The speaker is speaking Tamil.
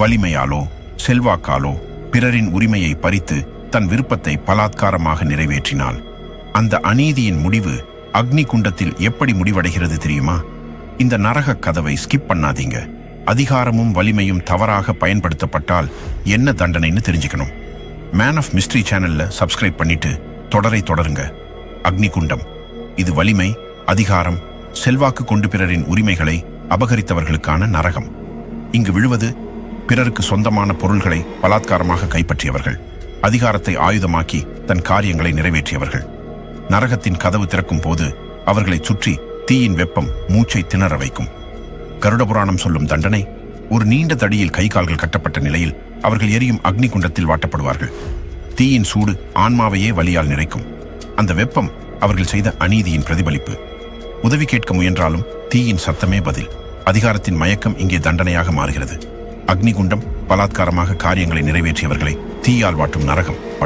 வலிமையாலோ செல்வாக்காலோ பிறரின் உரிமையை பறித்து தன் விருப்பத்தை பலாத்காரமாக நிறைவேற்றினாள். அந்த அநீதியின் முடிவு அக்னி குண்டத்தில் எப்படி முடிவடைகிறது தெரியுமா? இந்த நரக கதவை ஸ்கிப் பண்ணாதீங்க. அதிகாரமும் வலிமையும் தவறாக பயன்படுத்தப்பட்டால் என்ன தண்டனைன்னு தெரிஞ்சுக்கணும். மேன் ஆஃப் மிஸ்ட்ரி சேனல்ல சப்ஸ்கிரைப் பண்ணிட்டு தொடரை தொடருங்க. அக்னிகுண்டம் இது வலிமை அதிகாரம் செல்வாக்கு கொண்டு பிறரின் உரிமைகளை அபகரித்தவர்களுக்கான நரகம். இங்கு விழுவது பிறருக்கு சொந்தமான பொருள்களை பலாத்காரமாக கைப்பற்றியவர்கள். அதிகாரத்தை ஆயுதமாக்கி தன் காரியங்களை நிறைவேற்றியவர்கள். நரகத்தின் கதவு திறக்கும் போது அவர்களை சுற்றி தீயின் வெப்பம் மூச்சை திணற வைக்கும். கருட புராணம் சொல்லும் தண்டனை ஒரு நீண்ட தடியில் கை கால்கள் கட்டப்பட்ட நிலையில் அவர்கள் எரியும் அக்னி குண்டத்தில் வாட்டப்படுவார்கள். தீயின் சூடு ஆன்மாவையே வலியால் நிறைக்கும். அந்த வெப்பம் அவர்கள் செய்த அநீதியின் பிரதிபலிப்பு. உதவி கேட்க முயன்றாலும் தீயின் சத்தமே பதில். அதிகாரத்தின் மயக்கம் இங்கே தண்டனையாக மாறுகிறது. அக்னிகுண்டம் பலாத்காரமாக காரியங்களை நிறைவேற்றியவர்களை தீயால் வாட்டும் நரகம்.